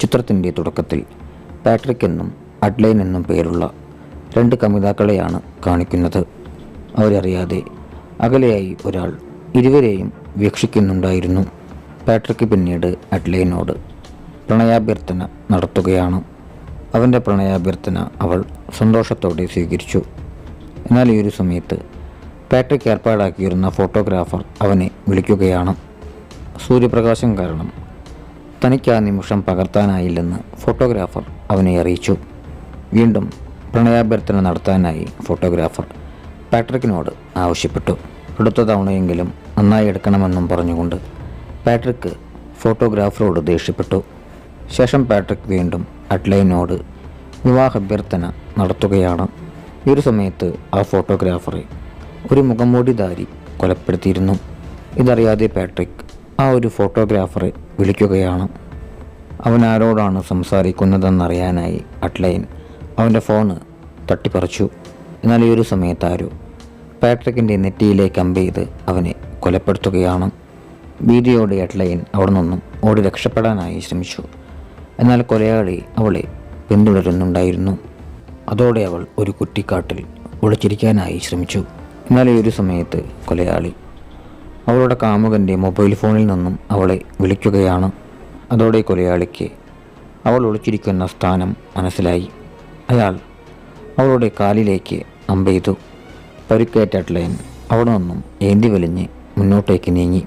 ചിത്രത്തിന്റെ തുടക്കത്തിൽ പാട്രിക് എന്നും അഡ്ലൈൻ എന്നും പേരുള്ള രണ്ട് കമിതാക്കളെയാണ് കാണിക്കുന്നത്. അവരറിയാതെ അകലെയായി ഒരാൾ ഇരുവരെയും വീക്ഷിക്കുന്നുണ്ടായിരുന്നു. പാട്രിക്ക് പിന്നീട് അഡ്ലൈനോട് പ്രണയാഭ്യർത്ഥന നടത്തുകയാണ്. അവന്റെ പ്രണയാഭ്യർത്ഥന അവൾ സന്തോഷത്തോടെ സ്വീകരിച്ചു. എന്നാൽ ഈ ഒരു സമയത്ത് പാട്രിക് ഏർപ്പാടാക്കിയിരുന്ന ഫോട്ടോഗ്രാഫർ അവനെ വിളിക്കുകയാണ്. സൂര്യപ്രകാശം കാരണം തനിക്ക് ആ നിമിഷം പകർത്താനായില്ലെന്ന് ഫോട്ടോഗ്രാഫർ അവനെ അറിയിച്ചു. വീണ്ടും പ്രണയാഭ്യർത്ഥന നടത്താനായി ഫോട്ടോഗ്രാഫർ പാട്രിക്കിനോട് ആവശ്യപ്പെട്ടു. അടുത്ത തവണയെങ്കിലും നന്നായി എടുക്കണമെന്നും പറഞ്ഞുകൊണ്ട് പാട്രിക്ക് ഫോട്ടോഗ്രാഫറോട് ദേഷ്യപ്പെട്ടു. ശേഷം പാട്രിക് വീണ്ടും അഡ്ലൈനോട് വിവാഹാഭ്യർത്ഥന നടത്തുകയാണ്. ഈ ഒരു സമയത്ത് ആ ഫോട്ടോഗ്രാഫറെ ഒരു മുഖംമൂടിധാരി കൊലപ്പെടുത്തിയിരുന്നു. ഇതറിയാതെ പാട്രിക് ആ ഒരു ഫോട്ടോഗ്രാഫറെ വിളിക്കുകയാണ്. അവൻ ആരോടാണ് സംസാരിക്കുന്നതെന്നറിയാനായി അഡ്ലൈൻ അവന്റെ ഫോണ് തട്ടിപ്പറിച്ചു. എന്നാൽ ഈ ഒരു സമയത്ത് ആരോ പാട്രിക്കിന്റെ നെറ്റിയിലെ കമ്പ് ചെയ്ത് അവനെ കൊലപ്പെടുത്തുകയാണ്. ഭീതിയോടെ അഡ്ലൈൻ അവിടെ നിന്നും ഓടി രക്ഷപ്പെടാനായി ശ്രമിച്ചു. എന്നാൽ കൊലയാളി അവളെ പിന്തുടരുന്നുണ്ടായിരുന്നു. അതോടെ അവൾ ഒരു കുറ്റിക്കാട്ടിൽ ഒളിച്ചിരിക്കാനായി ശ്രമിച്ചു. എന്നാൽ ഈ ഒരു സമയത്ത് കൊലയാളി അവളുടെ കാമുകന്റെ മൊബൈൽ ഫോണിൽ നിന്നും അവളെ വിളിക്കുകയാണ്. അതോടെ കൊലയാളിക്ക് അവൾ ഒളിച്ചിരിക്കുന്ന സ്ഥാനം മനസ്സിലായി. അയാൾ അവളുടെ കാലിലേക്ക് അമ്പെയ്തു. പരിക്കേറ്റ അവിടെ നിന്നും ഏന്തി വലിഞ്ഞ് മുന്നോട്ടേക്ക് നീങ്ങി.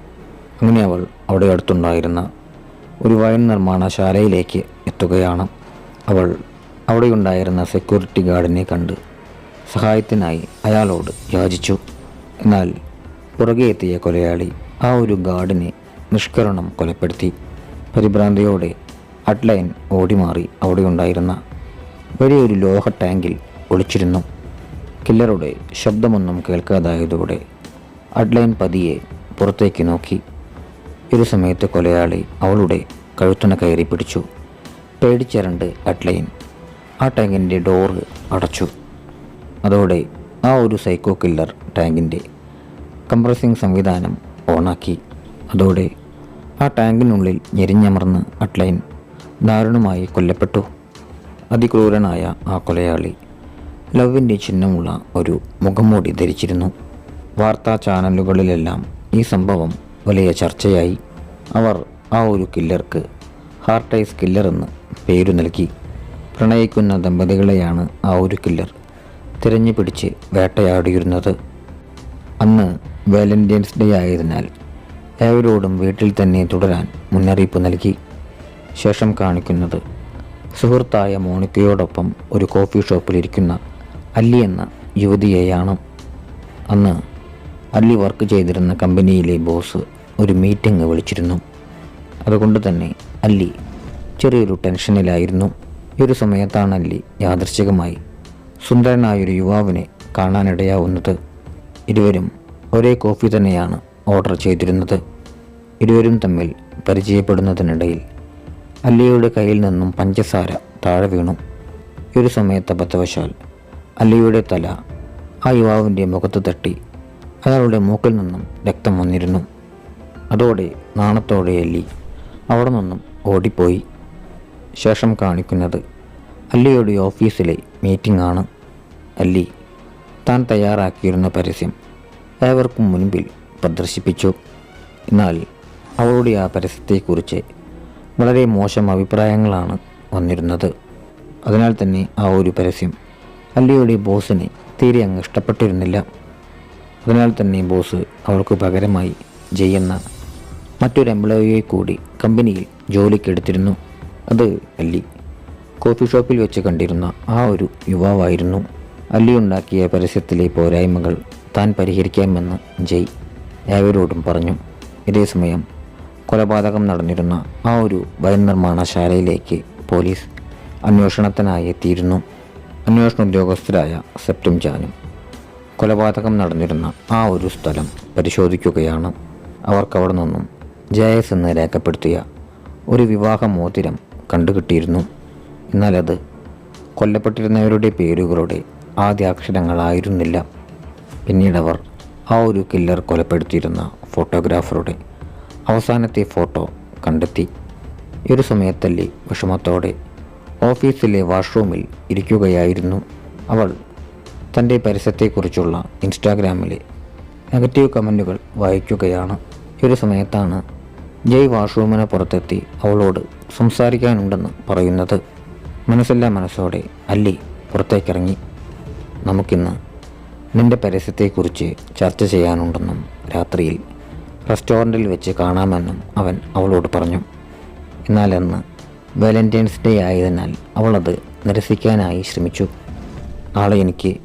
അങ്ങനെ അവൾ അവിടെ അടുത്തുണ്ടായിരുന്ന ഒരു വയൻ നിർമ്മാണശാലയിലേക്ക് എത്തുകയാണ്. അവൾ അവിടെയുണ്ടായിരുന്ന സെക്യൂരിറ്റി ഗാർഡിനെ കണ്ട് സഹായത്തിനായി അയാളോട് യാചിച്ചു. എന്നാൽ പുറകെ എത്തിയ കൊലയാളി ആ ഒരു ഗാർഡിനെ നിഷ്കരണം കൊലപ്പെടുത്തി. പരിഭ്രാന്തിയോടെ അഡ്ലൈൻ ഓടിമാറി അവിടെയുണ്ടായിരുന്ന വലിയൊരു ലോഹ ടാങ്കിൽ ഒളിച്ചിരുന്നു. കില്ലറുടെ ശബ്ദമൊന്നും കേൾക്കാതായതോടെ അഡ്ലൈൻ പതിയെ പുറത്തേക്ക് നോക്കി. ഒരു സമയത്ത് കൊലയാളി അവളുടെ കഴുത്തണ കയറി പിടിച്ചു. പേടിച്ചരണ്ട് അഡ്ലൈൻ ആ ടാങ്കിന്റെ ഡോറ് അടച്ചു. അതോടെ ആ ഒരു സൈക്കോ കില്ലർ ടാങ്കിന്റെ കംപ്രസിംഗ് സംവിധാനം ഓണാക്കി. അതോടെ ആ ടാങ്കിനുള്ളിൽ ഞെരിഞ്ഞമർന്ന് അട്ലൈൻ ദാരുണമായി കൊല്ലപ്പെട്ടു. അതിക്രൂരനായ ആ കൊലയാളി ലവിന്റെ ചിഹ്നമുള്ള ഒരു മുഖംമൂടി ധരിച്ചിരുന്നു. വാർത്താ ചാനലുകളിലെല്ലാം ഈ സംഭവം വലിയ ചർച്ചയായി. അവർ ആ ഒരു കില്ലർക്ക് ഹാർട്ടൈസ് കില്ലർ എന്ന് പേരു നൽകി. പ്രണയിക്കുന്ന ദമ്പതികളെയാണ് ആ ഒരു കില്ലർ തിരഞ്ഞു പിടിച്ച് വേട്ടയാടിയിരുന്നത്. അന്ന് വാലന്റൈൻസ് ഡേ ആയതിനാൽ ഏവരോടും വീട്ടിൽ തന്നെ തുടരാൻ മുന്നറിയിപ്പ് നൽകി. ശേഷം കാണിക്കുന്നത് സുഹൃത്തായ മോണിക്കയോടൊപ്പം ഒരു കോഫി ഷോപ്പിലിരിക്കുന്ന അല്ലി എന്ന യുവതിയെയാണ്. അന്ന് അല്ലി വർക്ക് ചെയ്തിരുന്ന കമ്പനിയിലെ ബോസ് ഒരു മീറ്റിംഗ് വിളിച്ചിരുന്നു. അതുകൊണ്ട് തന്നെ അല്ലി ചെറിയൊരു ടെൻഷനിലായിരുന്നു. ഈ ഒരു സമയത്താണ് അല്ലി യാദർശികമായി സുന്ദരനായൊരു യുവാവിനെ കാണാനിടയാവുന്നത്. ഇരുവരും ഒരേ കോഫി തന്നെയാണ് ഓർഡർ ചെയ്തിരുന്നത്. ഇരുവരും തമ്മിൽ പരിചയപ്പെടുന്നതിനിടയിൽ അല്ലിയുടെ കയ്യിൽ നിന്നും പഞ്ചസാര താഴെ വീണു. ഒരു സമയത്ത് അബദ്ധവശാൽ അല്ലിയുടെ തല ആ യുവാവിന്റെ മുഖത്ത് തട്ടി അയാളുടെ മൂക്കിൽ നിന്നും രക്തം വന്നിരുന്നു. അതോടെ നാണത്തോടെ അല്ലി അവിടെ നിന്നും ഓടിപ്പോയി. ശേഷം കാണിക്കുന്നത് അല്ലിയുടെ ഓഫീസിലെ മീറ്റിംഗ് ആണ് അല്ലി താൻ തയ്യാറാക്കിയിരുന്ന പരസ്യം ഏവർക്കും മുൻപിൽ പ്രദർശിപ്പിച്ചു. എന്നാൽ അവളുടെ ആ പരസ്യത്തെക്കുറിച്ച് വളരെ മോശം അഭിപ്രായങ്ങളാണ് വന്നിരുന്നത്. അതിനാൽ തന്നെ ആ ഒരു പരസ്യം അല്ലിയുടെ ബോസിനെ തീരെ അങ്ങ് ഇഷ്ടപ്പെട്ടിരുന്നില്ല. അതിനാൽ തന്നെ ബോസ് അവൾക്ക് പകരമായി ചെയ്യുന്ന മറ്റൊരു എംപ്ലോയിയെ കൂടി കമ്പനിയിൽ ജോലിക്കെടുത്തിരുന്നു അത് അല്ലി കോഫി ഷോപ്പിൽ വെച്ച് കണ്ടിരുന്ന ആ ഒരു യുവാവായിരുന്നു. അല്ലി ഉണ്ടാക്കിയ പരസ്യത്തിലെ പോരായ്മകൾ താൻ പരിഹരിക്കാമെന്ന് ജയ് ഏവരോടും പറഞ്ഞു. ഇതേസമയം കൊലപാതകം നടന്നിരുന്ന ആ ഒരു വയൻ നിർമ്മാണശാലയിലേക്ക് പോലീസ് അന്വേഷണത്തിനായി എത്തിയിരുന്നു. അന്വേഷണ ഉദ്യോഗസ്ഥരായ സെപ്റ്റും ജാനും. കൊലപാതകം നടന്നിരുന്ന ആ ഒരു സ്ഥലം പരിശോധിക്കുകയാണ്. അവർക്കവിടെ നിന്നും ജയസ് എന്ന് രേഖപ്പെടുത്തിയ ഒരു വിവാഹ മോതിരം കണ്ടുകിട്ടിയിരുന്നു. എന്നാൽ അത് കൊല്ലപ്പെട്ടിരുന്നവരുടെ പേരുകളുടെ ആദ്യ പിന്നീടവർ ആ ഒരു കില്ലർ കൊലപ്പെടുത്തിയിരുന്ന ഫോട്ടോഗ്രാഫറുടെ അവസാനത്തെ ഫോട്ടോ കണ്ടെത്തി. ഒരു സമയത്തല്ലി വിഷമത്തോടെ ഓഫീസിലെ വാഷ്റൂമിൽ ഇരിക്കുകയായിരുന്നു അവൾ. തന്റെ പരസ്യത്തെക്കുറിച്ചുള്ള ഇൻസ്റ്റാഗ്രാമിലെ നെഗറ്റീവ് കമന്റുകൾ വായിക്കുകയാണ്. ഒരു സമയത്താണ് ജയ് വാഷ്റൂമിന് പുറത്തെത്തി അവളോട് സംസാരിക്കാനുണ്ടെന്ന് പറയുന്നത്. മനസ്സില്ലാ മനസ്സോടെ അല്ലി പുറത്തേക്കിറങ്ങി. നമുക്കിന്ന് നിന്റെ പരസ്യത്തെക്കുറിച്ച് ചർച്ച ചെയ്യാനുണ്ടെന്നും രാത്രിയിൽ റെസ്റ്റോറന്റിൽ വെച്ച് കാണാമെന്നും അവൻ അവളോട് പറഞ്ഞു. എന്നാൽ അന്ന് വാലന്റൈൻസ് ഡേ ആയതിനാൽ അവളത് നിരസിക്കാനായി ശ്രമിച്ചു. ആളെ എനിക്ക്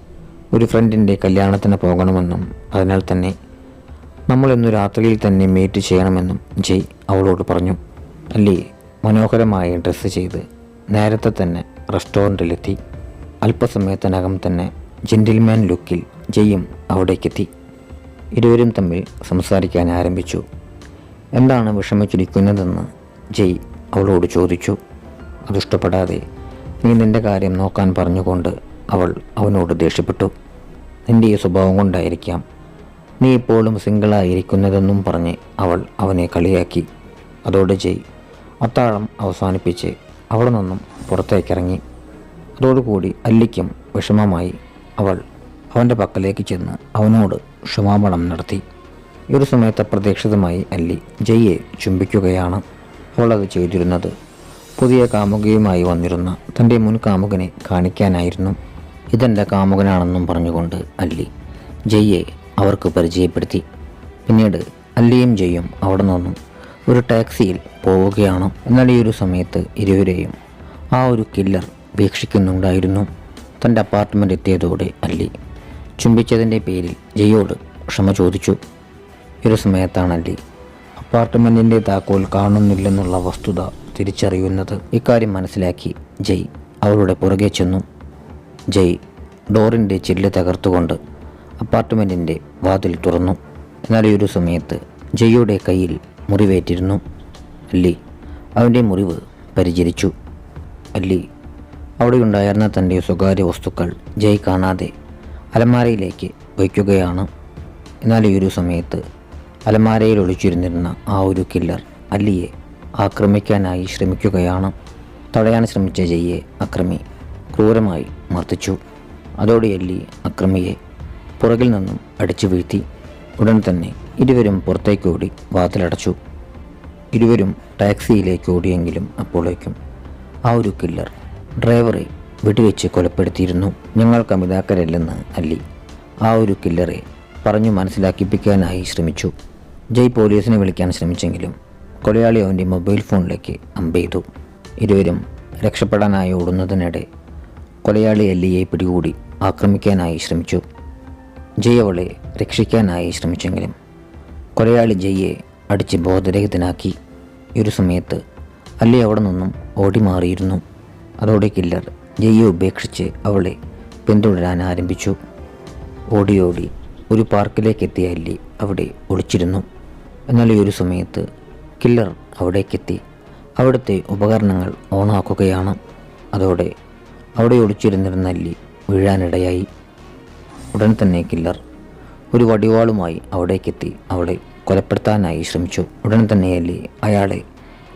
ഒരു ഫ്രണ്ടിന്റെ കല്യാണത്തിന് പോകണമെന്നും അതിനാൽ തന്നെ നമ്മൾ ഇന്ന് രാത്രിയിൽ തന്നെ മീറ്റ് ചെയ്യണമെന്നും ജയ് അവളോട് പറഞ്ഞു. അല്ലി മനോഹരമായി ഡ്രസ്സ് ചെയ്ത് നേരത്തെ തന്നെ റെസ്റ്റോറന്റിലെത്തി. അല്പസമയത്തിനകം തന്നെ ജെന്റിൽമാൻ ലുക്കിൽ ജയ്യും അവിടേക്കെത്തി. ഇരുവരും തമ്മിൽ സംസാരിക്കാൻ ആരംഭിച്ചു. എന്താണ് വിഷമിച്ചിരിക്കുന്നതെന്ന് ജയ് അവളോട് ചോദിച്ചു. അതിഷ്ടപ്പെടാതെ നീ നിന്റെ കാര്യം നോക്കാൻ പറഞ്ഞുകൊണ്ട് അവൾ അവനോട് ദേഷ്യപ്പെട്ടു. നിന്റെ ഈ സ്വഭാവം കൊണ്ടായിരിക്കാം. നീ ഇപ്പോഴും സിംഗിളായിരിക്കുന്നതെന്നും പറഞ്ഞ് അവൾ അവനെ കളിയാക്കി. അതോടെ ജയ് അത്താഴം അവസാനിപ്പിച്ച് അവിടെ നിന്നും പുറത്തേക്കിറങ്ങി. അതോടുകൂടി അല്ലിക്കും വിഷമമായി അവൾ അവന്റെ പക്കലേക്ക് ചെന്ന് അവനോട് ക്ഷമാപണം നടത്തി. ഈ ഒരു സമയത്ത് അപ്രതീക്ഷിതമായി അല്ലി ജയ്യെ ചുംബിക്കുകയാണ്. അവൾ അത് ചെയ്തിരുന്നത്. പുതിയ കാമുകയുമായി വന്നിരുന്ന തന്റെ മുൻ കാമുകനെ കാണിക്കാനായിരുന്നു. ഇതെന്റെ കാമുകനാണെന്നും പറഞ്ഞുകൊണ്ട് അല്ലി ജയ്യെ അവർക്ക് പരിചയപ്പെടുത്തി. പിന്നീട് അല്ലിയും ജയ്യും അവിടെ നിന്നും ഒരു ടാക്സിയിൽ പോവുകയാണ്. എന്നാൽ ഈ ഒരു സമയത്ത് ഇരുവരെയും ആ ഒരു കില്ലർ വീക്ഷിക്കുന്നുണ്ടായിരുന്നു. തന്റെ അപ്പാർട്ട്മെന്റ് എത്തിയതോടെ അല്ലി ചുംബിച്ചതിന്റെ പേരിൽ ജയോട് ക്ഷമ ചോദിച്ചു. ഒരു സമയത്താണ് അല്ലി അപ്പാർട്ട്മെന്റിന്റെ താക്കോൽ കാണുന്നില്ലെന്നുള്ള വസ്തുത തിരിച്ചറിയുന്നത് ഇക്കാര്യം മനസ്സിലാക്കി ജയ് അവളുടെ പുറകെ ചെന്നു. ജയ് ഡോറിന്റെ ചില്ല് തകർത്തുകൊണ്ട് അപ്പാർട്ട്മെന്റിന്റെ വാതിൽ തുറന്നു. എന്നാൽ ഒരു സമയത്ത് ജയ്യുടെ കയ്യിൽ മുറിവേറ്റിരുന്നു. അല്ലി അവന്റെ മുറിവ് പരിചരിച്ചു. അല്ലി അവിടെയുണ്ടായിരുന്ന തന്റെ സ്വകാര്യ വസ്തുക്കൾ ജയ് കാണാതെ അലമാരയിലേക്ക് വയ്ക്കുകയാണ്. എന്നാൽ ഈ ഒരു സമയത്ത് അലമാരയിൽ ഒളിച്ചിരുന്നിരുന്ന ആ ഒരു കില്ലർ അല്ലിയെ ആക്രമിക്കാനായി ശ്രമിക്കുകയാണ്. തടയാൻ ശ്രമിച്ച ജയ്യെ അക്രമി ക്രൂരമായി മർദ്ദിച്ചു. അതോടെ അല്ലി അക്രമിയെ പുറകിൽ നിന്നും അടിച്ചു വീഴ്ത്തി. ഉടൻ തന്നെ ഇരുവരും പുറത്തേക്കോടി വാതിലടച്ചു. ഇരുവരും ടാക്സിയിലേക്ക് ഓടിയെങ്കിലും അപ്പോഴേക്കും ആ ഒരു കില്ലർ ഡ്രൈവറെ വെടിവെച്ച് കൊലപ്പെടുത്തിയിരുന്നു. ഞങ്ങൾ കമിതാക്കരല്ലെന്ന് അല്ലി. ആ ഒരു കില്ലറെ പറഞ്ഞു മനസ്സിലാക്കിപ്പിക്കാനായി ശ്രമിച്ചു. ജയ് പോലീസിനെ വിളിക്കാൻ ശ്രമിച്ചെങ്കിലും കൊലയാളി അവന്റെ മൊബൈൽ ഫോണിലേക്ക് അമ്പെയ്തു ഇരുവരും രക്ഷപ്പെടാനായി ഓടുന്നതിനിടെ കൊലയാളി അല്ലിയെ പിടികൂടി ആക്രമിക്കാനായി ശ്രമിച്ചു. ജയ് അവളെ രക്ഷിക്കാനായി ശ്രമിച്ചെങ്കിലും കൊലയാളി ജയ്യെ അടിച്ച് ബോധരഹിതനാക്കി. ഒരു സമയത്ത് അല്ലി അവിടെ നിന്നും ഓടി മാറിയിരുന്നു അതോടെ കില്ലർ ജയ്യെ ഉപേക്ഷിച്ച് അവളെ പിന്തുടരാൻ ആരംഭിച്ചു. ഓടി ഓടി ഒരു പാർക്കിലേക്ക് എത്തിയ അല്ലി അവിടെ ഒളിച്ചിരുന്നു. എന്നാൽ ഈ ഒരു സമയത്ത് കില്ലർ അവിടേക്കെത്തി. അവിടുത്തെ ഉപകരണങ്ങൾ ഓണാക്കുകയാണ്. അതോടെ അവിടെ ഒളിച്ചിരുന്നിരുന്ന അല്ലി വീഴാനിടയായി. ഉടൻ തന്നെ കില്ലർ ഒരു വടിവാളുമായി അവിടേക്കെത്തി അവളെ കൊലപ്പെടുത്താനായി ശ്രമിച്ചു. ഉടൻ തന്നെ അല്ലി അയാളെ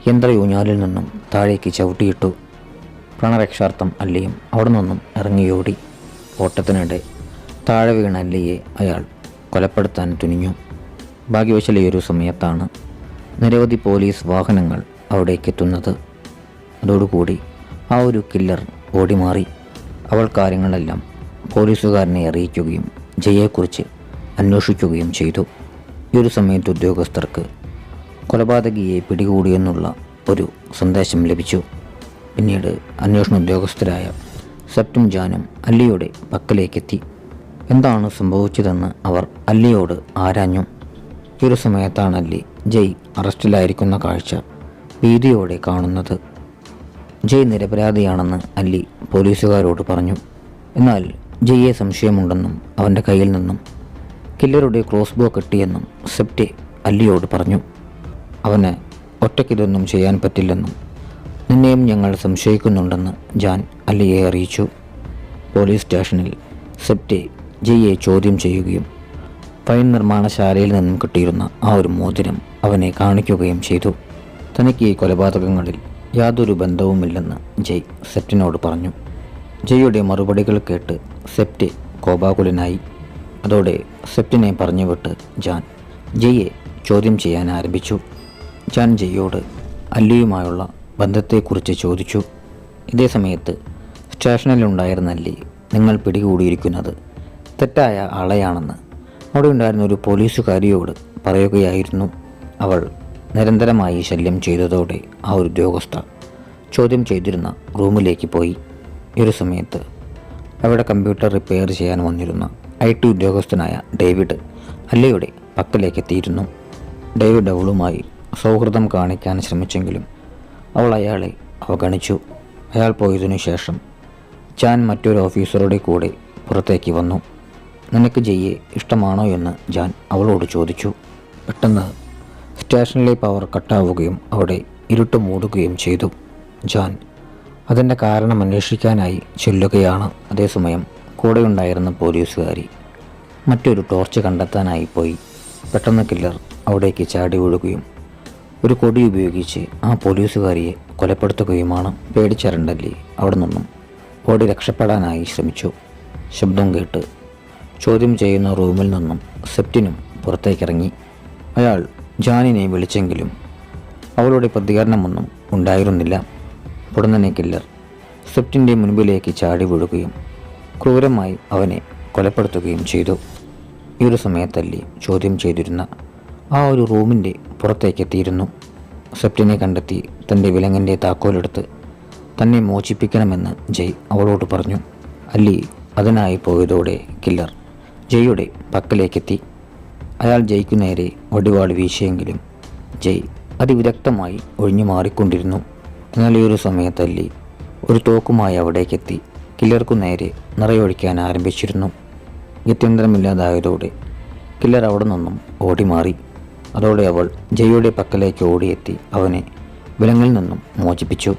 യന്ത്രയൂഞ്ഞാലിൽ നിന്നും താഴേക്ക് ചവിട്ടിയിട്ടു. പ്രാണരക്ഷാർത്ഥം അല്ലിയും അവിടെ നിന്നും ഇറങ്ങിയോടി. ഓട്ടത്തിനിടെ താഴെ വീണ അല്ലിയെ അയാൾ കൊലപ്പെടുത്താൻ തുനിഞ്ഞു. ഭാഗ്യവശാൽ ഈ ഒരു സമയത്താണ് നിരവധി പോലീസ് വാഹനങ്ങൾ അവിടേക്ക് എത്തുന്നത്. അതോടുകൂടി ആ ഒരു കില്ലർ ഓടിമാറി. അവൾ കാര്യങ്ങളെല്ലാം പോലീസുകാരനെ അറിയിക്കുകയും ജയയെക്കുറിച്ച് അന്വേഷിക്കുകയും ചെയ്തു. ഈ ഒരു സമയത്ത് ഉദ്യോഗസ്ഥർക്ക് കൊലപാതകിയെ പിടികൂടിയെന്നുള്ള ഒരു സന്ദേശം ലഭിച്ചു. പിന്നീട് അന്വേഷണ ഉദ്യോഗസ്ഥരായ സെപ്റ്റും ജാനും അല്ലിയുടെ പക്കലേക്കെത്തി. എന്താണ് സംഭവിച്ചതെന്ന് അവർ അല്ലിയോട് ആരാഞ്ഞു? ഈ ഒരു സമയത്താണ് അല്ലി ജയ് അറസ്റ്റിലായിരിക്കുന്ന കാഴ്ച ഭീതിയോടെ കാണുന്നത്. ജയ് നിരപരാധിയാണെന്ന് അല്ലി പോലീസുകാരോട് പറഞ്ഞു. എന്നാൽ ജയ്യെ സംശയമുണ്ടെന്നും അവന്റെ കയ്യിൽ നിന്നും കില്ലറുടെ ക്രോസ് ബോ കിട്ടിയെന്നും സെപ്റ്റി അല്ലിയോട് പറഞ്ഞു. അവന് ഒറ്റയ്ക്കിതൊന്നും ചെയ്യാൻ പറ്റില്ലെന്നും നിന്നെയും ഞങ്ങൾ സംശയിക്കുന്നുണ്ടെന്ന് ജാൻ അല്ലിയെ അറിയിച്ചു. പോലീസ് സ്റ്റേഷനിൽ സെപ്റ്റി ജയ്യെ ചോദ്യം ചെയ്യുകയും പൈൻ നിർമ്മാണശാലയിൽ നിന്നും കിട്ടിയിരുന്ന ആ ഒരു മോതിരം അവനെ കാണിക്കുകയും ചെയ്തു. തനിക്ക് ഈ കൊലപാതകങ്ങളിൽ യാതൊരു ബന്ധവുമില്ലെന്ന് ജയ് സെപ്റ്റിനോട് പറഞ്ഞു. ജയ്യുടെ മറുപടികൾ കേട്ട് സെപ്റ്റി കോപാകുലനായി. അതോടെ സെപ്റ്റിനെ പറഞ്ഞുവിട്ട് ജാൻ ജയ്യെ ചോദ്യം ചെയ്യാൻ ആരംഭിച്ചു. ജാൻ ജയ്യോട് അല്ലിയുമായുള്ള ബന്ധത്തെക്കുറിച്ച് ചോദിച്ചു. ഇതേ സമയത്ത് സ്റ്റേഷനിലുണ്ടായിരുന്ന അല്ലി നിങ്ങൾ പിടികൂടിയിരിക്കുന്നത്? തെറ്റായ ആളെയാണെന്ന്. അവിടെ ഉണ്ടായിരുന്ന ഒരു പോലീസുകാരിയോട് പറയുകയായിരുന്നു അവൾ. നിരന്തരമായി ശല്യം ചെയ്തതോടെ ആ ഒരു ഉദ്യോഗസ്ഥ ചോദ്യം ചെയ്തിരുന്ന റൂമിലേക്ക് പോയി. ഈ ഒരു സമയത്ത് അവിടെ കമ്പ്യൂട്ടർ റിപ്പയർ ചെയ്യാൻ വന്നിരുന്ന ഐ ടി ഉദ്യോഗസ്ഥനായ ഡേവിഡ് അല്ലയുടെ പക്കലേക്ക് എത്തിയിരുന്നു ഡേവിഡ് അവളുമായി സൗഹൃദം കാണിക്കാൻ ശ്രമിച്ചെങ്കിലും അവൾ അയാളെ അവഗണിച്ചു. അയാൾ പോയതിനു ശേഷം ചാൻ മറ്റൊരു ഓഫീസറുടെ കൂടെ പുറത്തേക്ക് വന്നു. നിനക്ക് ജയ്യെ ഇഷ്ടമാണോ? എന്ന് ജാൻ അവളോട് ചോദിച്ചു. പെട്ടെന്ന് സ്റ്റേഷനിലെ പവർ കട്ടാവുകയും അവിടെ ഇരുട്ട് മൂടുകയും ചെയ്തു. ജാൻ അതിന്റെ കാരണം അന്വേഷിക്കാനായി ചെല്ലുകയാണ്. അതേസമയം കൂടെയുണ്ടായിരുന്ന പോലീസുകാരി മറ്റൊരു ടോർച്ച് കണ്ടെത്താനായി പോയി. പെട്ടെന്ന് കില്ലർ അവിടേക്ക് ചാടി വീഴുകയും ഒരു കൊടി ഉപയോഗിച്ച് ആ പോലീസുകാരിയെ കൊലപ്പെടുത്തുകയുമാണ് പേടിച്ചരണ്ടല്ലി അവിടെ നിന്നും. ഓടി രക്ഷപ്പെടാനായി ശ്രമിച്ചു. ശബ്ദം കേട്ട് ചോദ്യം ചെയ്യുന്ന റൂമിൽ നിന്നും സെപ്റ്റിനും പുറത്തേക്കിറങ്ങി. അയാൾ ജാനിനെ വിളിച്ചെങ്കിലും അവളുടെ പ്രതികരണമൊന്നും ഉണ്ടായിരുന്നില്ല. ഉടനെ കില്ലർ സെപ്റ്റിന്റെ മുൻപിലേക്ക് ചാടി വീഴുകയും ക്രൂരമായി അവനെ കൊലപ്പെടുത്തുകയും ചെയ്തു. ഈ ഒരു സമയത്തല്ലി ചോദ്യം ചെയ്തിരുന്ന ആ ഒരു റൂമിന്റെ പുറത്തേക്കെത്തിയിരുന്നു. സെപ്റ്റിനെ കണ്ടെത്തി തന്റെ വിലങ്ങന്റെ താക്കോലെടുത്ത് തന്നെ മോചിപ്പിക്കണമെന്ന് ജയ് അവളോട് പറഞ്ഞു. അല്ലി അതിനായി പോയതോടെ കില്ലർ ജയ്യുടെ പക്കലേക്കെത്തി. അയാൾ ജയ്ക്കു നേരെ ഒടിവാട് വീശിയെങ്കിലും ജയ് അതിവിദഗ്ധമായി ഒഴിഞ്ഞു മാറിക്കൊണ്ടിരുന്നു. എന്നാൽ ഈ ഒരു സമയത്ത് അല്ലി ഒരു തോക്കുമായി അവിടേക്കെത്തി കില്ലർക്കു നേരെ നിറയൊഴിക്കാൻ ആരംഭിച്ചിരുന്നു. ഗത്യന്തരമില്ലാതായതോടെ കില്ലർ അവിടെ നിന്നും ഓടിമാറി. അതോടെ അവൾ ജയയുടെ പക്കലേക്ക് ഓടിയെത്തി അവനെ വിലങ്ങിൽ നിന്നും മോചിപ്പിച്ചു.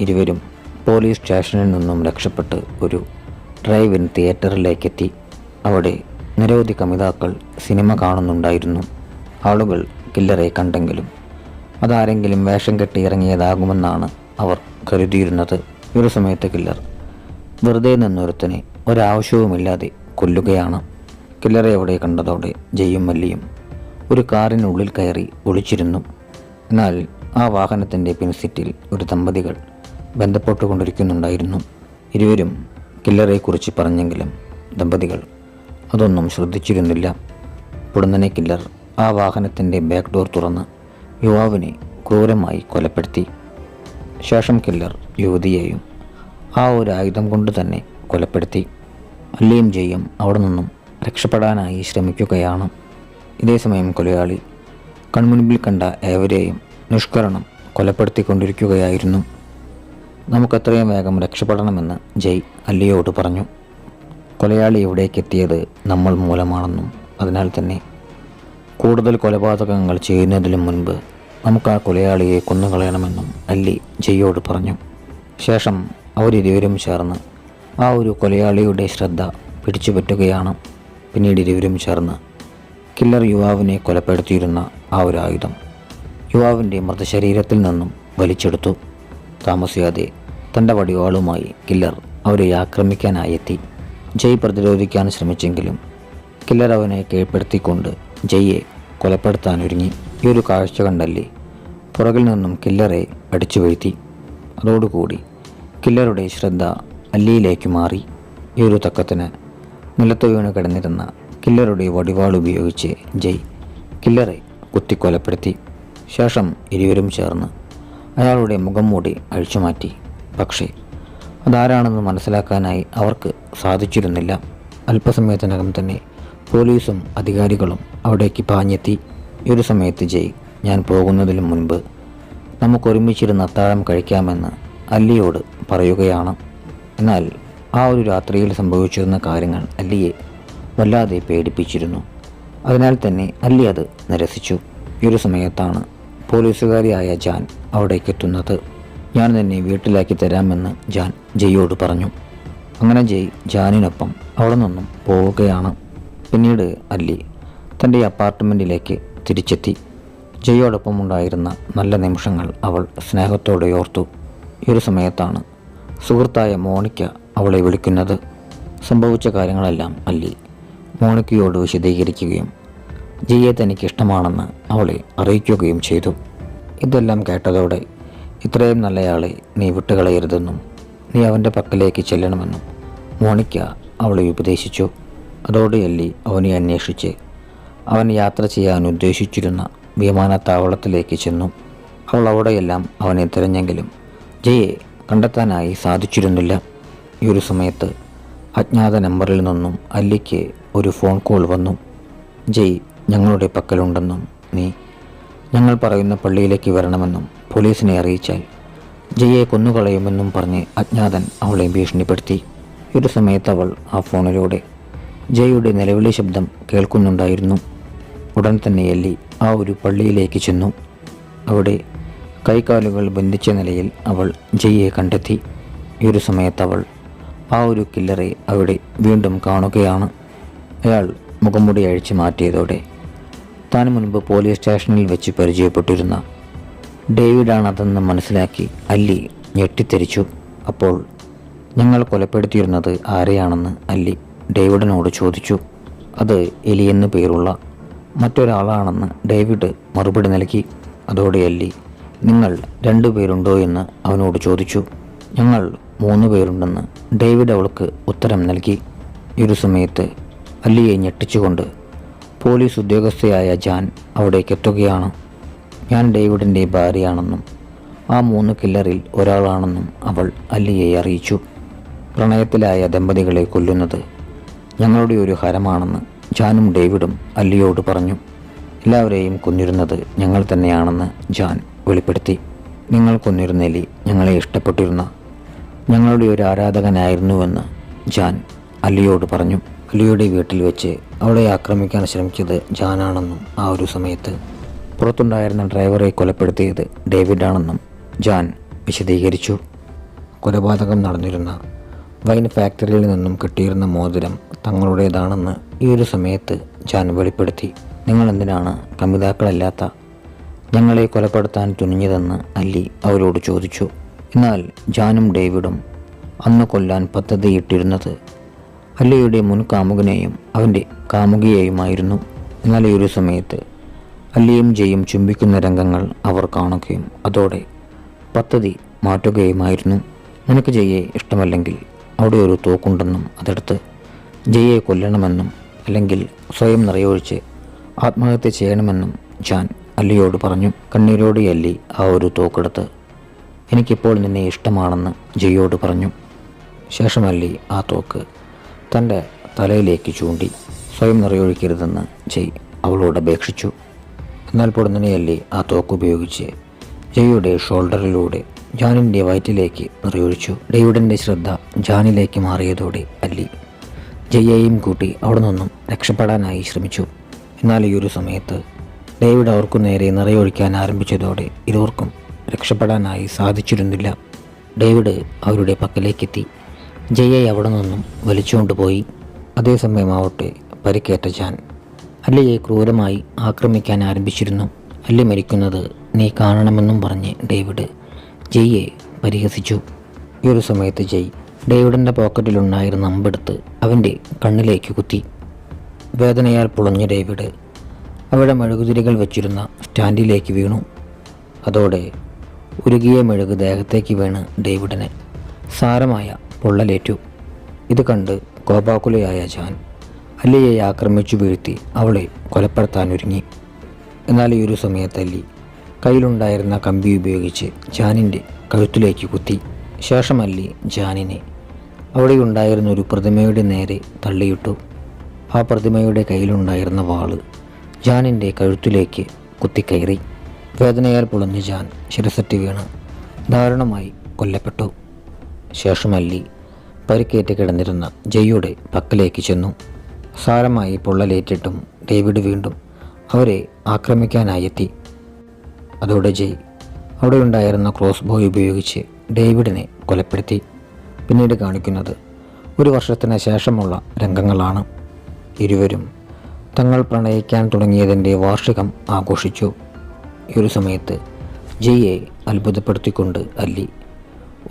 ഇരുവരും പോലീസ് സ്റ്റേഷനിൽ നിന്നും രക്ഷപ്പെട്ട് ഒരു ഡ്രൈവ് ഇൻ തിയേറ്ററിലേക്കെത്തി അവിടെ നിരവധി കമിതാക്കൾ സിനിമ കാണുന്നുണ്ടായിരുന്നു. ആളുകൾ കില്ലറെ കണ്ടെങ്കിലും അതാരെങ്കിലും വേഷം കെട്ടി ഇറങ്ങിയതാകുമെന്നാണ് അവർ കരുതിയിരുന്നത്. ഒരു സമയത്ത് കില്ലർ വെറുതെ നിന്നൊരുത്തനെ ഒരാവശ്യവുമില്ലാതെ കൊല്ലുകയാണ്. കില്ലറെ അവിടെ കണ്ടതോടെ ജയ്യും മല്ലിയും ഒരു കാറിനുള്ളിൽ കയറി ഒളിച്ചിരുന്നു. എന്നാൽ ആ വാഹനത്തിന്റെ പിൻസീറ്റിൽ ഒരു ദമ്പതികൾ ബന്ധപ്പെട്ടുകൊണ്ടിരിക്കുന്നുണ്ടായിരുന്നു. ഇരുവരും കില്ലറെക്കുറിച്ച് പറഞ്ഞെങ്കിലും ദമ്പതികൾ അതൊന്നും ശ്രദ്ധിച്ചിരുന്നില്ല. ഉടനെ കില്ലർ ആ വാഹനത്തിന്റെ ബാക്ക് ഡോർ തുറന്ന് യുവാവിനെ ക്രൂരമായി കൊലപ്പെടുത്തി. ശേഷം കില്ലർ യുവതിയെയും ആ ഒരു ആയുധം കൊണ്ട് തന്നെ കൊലപ്പെടുത്തി. അല്ലിയും ജയ്യും അവിടെ നിന്നും രക്ഷപ്പെടാനായി ശ്രമിക്കുകയാണ്. ഇതേസമയം കൊലയാളി കൺമുൻപിൽ കണ്ട ഏവരെയും നിഷ്കരണം കൊലപ്പെടുത്തിക്കൊണ്ടിരിക്കുകയായിരുന്നു. നമുക്കത്രയും വേഗം രക്ഷപ്പെടണമെന്ന് ജയ് അല്ലിയോട് പറഞ്ഞു. കൊലയാളി ഇവിടേക്ക് എത്തിയത് നമ്മൾ മൂലമാണെന്നും അതിനാൽ തന്നെ കൂടുതൽ കൊലപാതകങ്ങൾ ചെയ്യുന്നതിനു മുൻപ് നമുക്ക് ആ കൊലയാളിയെ കൊന്നുകളയണമെന്നും അല്ലി ജയ്യോട് പറഞ്ഞു. ശേഷം അവരിരുവരും ചേർന്ന് ആ ഒരു കൊലയാളിയുടെ ശ്രദ്ധ പിടിച്ചുപറ്റുകയാണ്. പിന്നീട് ഇരുവരും ചേർന്ന് കില്ലർ യുവാവിനെ കൊലപ്പെടുത്തിയിരുന്ന ആ ഒരു ആയുധം യുവാവിന്റെ മൃതശരീരത്തിൽ നിന്നും വലിച്ചെടുത്തു. താമസിയാതെ തന്റെ വടിവാളുമായി കില്ലർ അവരെ ആക്രമിക്കാനായി എത്തി ജയ് പ്രതിരോധിക്കാൻ ശ്രമിച്ചെങ്കിലും കില്ലർ അവനെ കീഴ്പ്പെടുത്തിക്കൊണ്ട് ജയ്യെ കൊലപ്പെടുത്താനൊരുങ്ങി. ഈ ഒരു കാഴ്ച കണ്ടല്ലേ? പുറകിൽ നിന്നും കില്ലറെ അടിച്ചു വീഴ്ത്തി. അതോടുകൂടി കില്ലറുടെ ശ്രദ്ധ അല്ലിയിലേക്ക് മാറി. ഈ ഒരു തക്കത്തിന് നിലത്ത് വീണ് കിടന്നിരുന്ന കില്ലറുടെ വടിവാൾ ഉപയോഗിച്ച് ജയ് കില്ലറെ കുത്തിക്കൊലപ്പെടുത്തി. ശേഷം ഇരുവരും ചേർന്ന് അയാളുടെ മുഖം മൂടി അഴിച്ചുമാറ്റി പക്ഷേ അതാരാണെന്ന് മനസ്സിലാക്കാനായി അവർക്ക് സാധിച്ചിരുന്നില്ല. അല്പസമയത്തിനകം തന്നെ പോലീസും അധികാരികളും അവിടേക്ക് പാഞ്ഞെത്തി. ഒരു സമയത്ത് ജയ് ഞാൻ പോകുന്നതിനു മുൻപ് നമുക്കൊരുമിച്ചിരുന്ന് അത്താഴം കഴിക്കാമെന്ന് അല്ലിയോട് പറയുകയാണ്. എന്നാൽ ആ ഒരു രാത്രിയിൽ സംഭവിച്ചിരുന്ന കാര്യങ്ങൾ അല്ലിയെ വല്ലാതെ പേടിപ്പിച്ചിരുന്നു. അതിനാൽ തന്നെ അല്ലി അത് നിരസിച്ചു. ഈ ഒരു സമയത്താണ് പോലീസുകാരിയായ ജാൻ അവിടേക്ക് എത്തുന്നത് ഞാൻ നിന്നെ വീട്ടിലാക്കി തരാമെന്ന് ജാൻ ജയ്യോട് പറഞ്ഞു. അങ്ങനെ ജയ് ജാനിനൊപ്പം അവിടെ നിന്നും പോവുകയാണ്. പിന്നീട് അല്ലി തന്റെ അപ്പാർട്ട്മെന്റിലേക്ക് തിരിച്ചെത്തി. ജയ്യോടൊപ്പം ഉണ്ടായിരുന്ന നല്ല നിമിഷങ്ങൾ അവൾ സ്നേഹത്തോടെ ഓർത്തു. ഈ ഒരു സമയത്താണ് സുഹൃത്തായ മോണിക്ക അവളെ വിളിക്കുന്നത്. സംഭവിച്ച കാര്യങ്ങളെല്ലാം അല്ലി മോണിക്കയോട് വിശദീകരിക്കുകയും ജിയെ തനിക്ക് ഇഷ്ടമാണെന്ന് അവളെ അറിയിക്കുകയും ചെയ്തു. ഇതെല്ലാം കേട്ടതോടെ ഇത്രയും നല്ലയാളെ നീ വിട്ടുകളയരുതെന്നും നീ അവന്റെ പക്കലേക്ക് ചെല്ലണമെന്നും മോണിക്ക അവളെ ഉപദേശിച്ചു. അതോടെ അല്ലി അവനെ അന്വേഷിച്ച് അവൻ യാത്ര ചെയ്യാൻ ഉദ്ദേശിച്ചിരുന്ന വിമാനത്താവളത്തിലേക്ക് ചെന്നു. അവൾ അവിടെയെല്ലാം അവനെ തിരഞ്ഞെങ്കിലും ജയെ കണ്ടെത്താനായി സാധിച്ചിരുന്നില്ല. ഈ ഒരു സമയത്ത് അജ്ഞാത നമ്പറിൽ നിന്നും അല്ലിക്ക് ഒരു ഫോൺ കോൾ വന്നു. ജയ് ഞങ്ങളുടെ പക്കലുണ്ടെന്നും നീ ഞങ്ങൾ പറയുന്ന പള്ളിയിലേക്ക് വരണമെന്നും പോലീസിനെ അറിയിച്ചാൽ. ജയയെ കൊന്നുകളയുമെന്നും പറഞ്ഞ് അജ്ഞാതൻ അവളെ ഭീഷണിപ്പെടുത്തി. ഒരു സമയത്ത് അവൾ ആ ഫോണിലൂടെ ജയയുടെ നിലവിളി ശബ്ദം കേൾക്കുന്നുണ്ടായിരുന്നു. ഉടൻ തന്നെ എല്ലി ആ ഒരു പള്ളിയിലേക്ക് ചെന്നു. അവിടെ കൈകാലുകൾ ബന്ധിച്ച നിലയിൽ അവൾ ജയ്യെ കണ്ടെത്തി. ഈ ഒരു സമയത്ത് അവൾ ആ ഒരു കില്ലറെ അവിടെ വീണ്ടും കാണുകയാണ്. അയാൾ മുഖംമുടി അഴിച്ചു മാറ്റിയതോടെ താൻ മുൻപ് പോലീസ് സ്റ്റേഷനിൽ വെച്ച് പരിചയപ്പെട്ടിരുന്ന ഡേവിഡാണ് അതെന്ന് മനസ്സിലാക്കി അല്ലി ഞെട്ടിത്തെരിച്ചു. അപ്പോൾ ഞങ്ങൾ കൊലപ്പെടുത്തിയിരുന്നത് ആരെയാണെന്ന് അല്ലി ഡേവിഡിനോട് ചോദിച്ചു. അത് എലി എന്നു പേരുള്ള മറ്റൊരാളാണെന്ന് ഡേവിഡ് മറുപടി നൽകി. അതോടെ അല്ലി നിങ്ങൾ രണ്ടു പേരുണ്ടോ എന്ന് അവനോട് ചോദിച്ചു. ഞങ്ങൾ മൂന്ന് പേരുണ്ടെന്ന് ഡേവിഡ് അവൾക്ക് ഉത്തരം നൽകി. ഒരു സമയത്ത് അല്ലിയെ ഞെട്ടിച്ചുകൊണ്ട് പോലീസ് ഉദ്യോഗസ്ഥയായ ജാൻ അവിടേക്ക് എത്തുകയാണ്. ഞാൻ ഡേവിഡിന്റെ ഭാര്യയാണെന്നും ആ മൂന്ന് കില്ലറിൽ ഒരാളാണെന്നും അവൾ അല്ലിയെ അറിയിച്ചു. പ്രണയത്തിലായ ദമ്പതികളെ കൊല്ലുന്നത് ഞങ്ങളുടെ ഒരു ഹരമാണെന്ന് ജാനും ഡേവിഡും അല്ലിയോട് പറഞ്ഞു. എല്ലാവരെയും കൊന്നിരുന്നത് ഞങ്ങൾ തന്നെയാണെന്ന് ജാൻ വെളിപ്പെടുത്തി. നിങ്ങൾ കൊന്നിരുന്ന എലി ഞങ്ങളെ ഇഷ്ടപ്പെട്ടിരുന്ന ഞങ്ങളുടെ ഒരു ആരാധകനായിരുന്നുവെന്ന് ജാൻ അല്ലിയോട് പറഞ്ഞു. അല്ലിയുടെ വീട്ടിൽ വെച്ച് അവളെ ആക്രമിക്കാൻ ശ്രമിച്ചത് ജാനാണെന്നും ആ ഒരു സമയത്ത്. പുറത്തുണ്ടായിരുന്ന ഡ്രൈവറെ കൊലപ്പെടുത്തിയത് ഡേവിഡാണെന്നും ജാൻ വിശദീകരിച്ചു. കൊലപാതകം നടന്നിരുന്ന വൈൻ ഫാക്ടറിയിൽ നിന്നും കിട്ടിയിരുന്ന മോതിരം തങ്ങളുടേതാണെന്ന് ഈ ഒരു സമയത്ത് ജാൻ വെളിപ്പെടുത്തി. നിങ്ങൾ എന്തിനാണ് കമിതാക്കളല്ലാത്ത ഞങ്ങളെ കൊലപ്പെടുത്താൻ തുനിഞ്ഞതെന്ന് അല്ലി അവരോട് ചോദിച്ചു. എന്നാൽ ജാനും ഡേവിഡും അന്ന് കൊല്ലാൻ പദ്ധതിയിട്ടിരുന്നത് അല്ലിയുടെ മുൻ കാമുകനെയും അവന്റെ കാമുകിയെയുമായിരുന്നു. എന്നാൽ ഈ ഒരു സമയത്ത് അല്ലിയും ജയും ചുംബിക്കുന്ന രംഗങ്ങൾ അവർ കാണുകയും അതോടെ പദ്ധതി മാറ്റുകയുമായിരുന്നു. നിനക്ക് ജയെ ഇഷ്ടമല്ലെങ്കിൽ അവിടെ ഒരു തോക്കുണ്ടെന്നും അതെടുത്ത് ജയെ കൊല്ലണമെന്നും അല്ലെങ്കിൽ സ്വയം നിറയൊഴിച്ച് ആത്മഹത്യ ചെയ്യണമെന്നും ജാൻ അല്ലിയോട് പറഞ്ഞു. കണ്ണീരോടെ അല്ലി ആ ഒരു തോക്കെടുത്ത് എനിക്കിപ്പോൾ നിന്നെ ഇഷ്ടമാണെന്ന് ജയോട് പറഞ്ഞു. ശേഷം അല്ലി ആ തോക്ക് തന്റെ തലയിലേക്ക് ചൂണ്ടി സ്വയം നിറയൊഴിക്കരുതെന്ന് ജയ് അവളോട് അപേക്ഷിച്ചു. എന്നാൽ പൊടുന്നനെയല്ലി ആ തോക്ക് ഉപയോഗിച്ച് ജയുടെ ഷോൾഡറിലൂടെ ജാനിന്റെ വയറ്റിലേക്ക് നിറയൊഴിച്ചു. ഡേവിഡിന്റെ ശ്രദ്ധ ജാനിലേക്ക് മാറിയതോടെ അല്ലി ജയ്യെയും കൂട്ടി അവിടെ നിന്നും രക്ഷപ്പെടാനായി ശ്രമിച്ചു. എന്നാൽ ഈ ഒരു സമയത്ത് ഡേവിഡ് അവർക്കു നേരെ നിറയൊഴിക്കാൻ ആരംഭിച്ചതോടെ ഇരുവർക്കും രക്ഷപ്പെടാനായി സാധിച്ചിരുന്നില്ല. ഡേവിഡ് അവരുടെ പക്കലേക്കെത്തി. ജയ്യെ അവിടെ നിന്നും വലിച്ചുകൊണ്ടുപോയി അതേസമയമാവട്ടെ പരിക്കേറ്റ ജാൻ. അല്ലയെ ക്രൂരമായി ആക്രമിക്കാൻ ആരംഭിച്ചിരുന്നു. അല്ല മരിക്കുന്നത് നീ കാണണമെന്നും പറഞ്ഞ് ഡേവിഡ് ജയ്യെ പരിഹസിച്ചു. ഈ ഒരു സമയത്ത് ജയ് ഡേവിഡിന്റെ പോക്കറ്റിലുണ്ടായിരുന്ന അമ്പെടുത്ത് അവന്റെ കണ്ണിലേക്ക് കുത്തി. വേദനയാൽ പുളഞ്ഞ ഡേവിഡ് അവിടെ മെഴുകുതിരികൾ വെച്ചിരുന്ന സ്റ്റാൻഡിലേക്ക് വീണു. അതോടെ ഉരുകിയ മെഴുക് ദേഹത്തേക്ക് വീണ് ഡേവിഡിന് സാരമായ പൊള്ളലേറ്റു. ഇത് കണ്ട് കോപാകുലയായ ജാൻ അല്ലിയെ ആക്രമിച്ചു വീഴ്ത്തി അവളെ കൊലപ്പെടുത്താൻ ഒരുങ്ങി. എന്നാൽ ഈ ഒരു സമയത്ത് അല്ലി കയ്യിലുണ്ടായിരുന്ന കമ്പി ഉപയോഗിച്ച് ജാനിന്റെ കഴുത്തിലേക്ക് കുത്തി. ശേഷം അല്ലി ജാനിനെ അവിടെയുണ്ടായിരുന്ന ഒരു പ്രതിമയുടെ നേരെ തള്ളിയിട്ടു. ആ പ്രതിമയുടെ കയ്യിലുണ്ടായിരുന്ന വാൾ ജാനിന്റെ കഴുത്തിലേക്ക് കുത്തിക്കയറി വേദനയാൽ പൊളഞ്ഞ ജാൻ ശിരസറ്റി വീണ് ദാരുണമായി കൊല്ലപ്പെട്ടു. ശേഷം അല്ലി പരിക്കേറ്റ് കിടന്നിരുന്ന ജയ്യുടെ പക്കലേക്ക് ചെന്നു. സാരമായി പൊള്ളലേറ്റിട്ടും ഡേവിഡ് വീണ്ടും അവരെ ആക്രമിക്കാനായി എത്തി അതോടെ ജയ് അവിടെ ഉണ്ടായിരുന്ന ക്രോസ് ബോയ് ഉപയോഗിച്ച് ഡേവിഡിനെ കൊലപ്പെടുത്തി. പിന്നീട് കാണിക്കുന്നത് ഒരു വർഷത്തിന് ശേഷമുള്ള രംഗങ്ങളാണ്. ഇരുവരും തങ്ങൾ പ്രണയിക്കാൻ തുടങ്ങിയതിന്റെ വാർഷികം ആഘോഷിച്ചു. ഈ ഒരു സമയത്ത് ജയ്യെ അത്ഭുതപ്പെടുത്തിക്കൊണ്ട് അല്ലി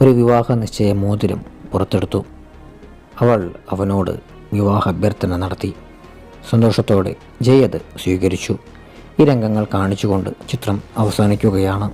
ഒരു വിവാഹ നിശ്ചയ മോതിരം പുറത്തെടുത്തു. അവൾ അവനോട് വിവാഹ അഭ്യർത്ഥന നടത്തി. സന്തോഷത്തോടെ ജയ് അത് സ്വീകരിച്ചു. ഈ രംഗങ്ങൾ കാണിച്ചുകൊണ്ട് ചിത്രം അവസാനിക്കുകയാണ്.